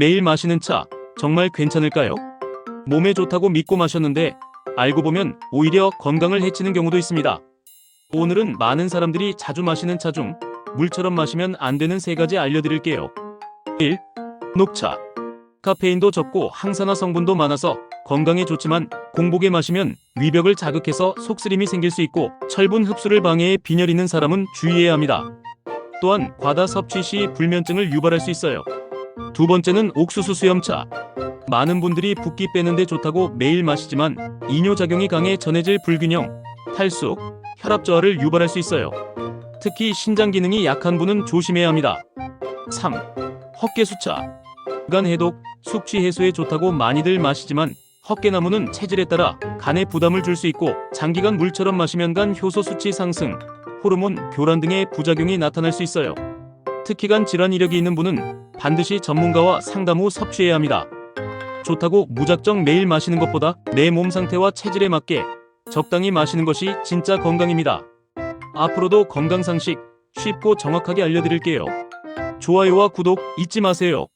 매일 마시는 차 정말 괜찮을까요? 몸에 좋다고 믿고 마셨는데 알고 보면 오히려 건강을 해치는 경우도 있습니다. 오늘은 많은 사람들이 자주 마시는 차 중 물처럼 마시면 안 되는 세 가지 알려드릴게요. 1. 녹차. 카페인도 적고 항산화 성분도 많아서 건강에 좋지만 공복에 마시면 위벽을 자극해서 속쓰림이 생길 수 있고 철분 흡수를 방해해 빈혈 있는 사람은 주의해야 합니다. 또한 과다 섭취 시 불면증을 유발할 수 있어요. 두 번째는 옥수수 수염차. 많은 분들이 붓기 빼는데 좋다고 매일 마시지만 이뇨작용이 강해 전해질 불균형, 탈수, 혈압 저하를 유발할 수 있어요. 특히 신장 기능이 약한 분은 조심해야 합니다. 3. 헛개수차. 간 해독, 숙취 해소에 좋다고 많이들 마시지만 헛개나무는 체질에 따라 간에 부담을 줄 수 있고 장기간 물처럼 마시면 간 효소 수치 상승, 호르몬 교란 등의 부작용이 나타날 수 있어요. 특히 간 질환 이력이 있는 분은 반드시 전문가와 상담 후 섭취해야 합니다. 좋다고 무작정 매일 마시는 것보다 내 몸 상태와 체질에 맞게 적당히 마시는 것이 진짜 건강입니다. 앞으로도 건강 상식 쉽고 정확하게 알려드릴게요. 좋아요와 구독 잊지 마세요.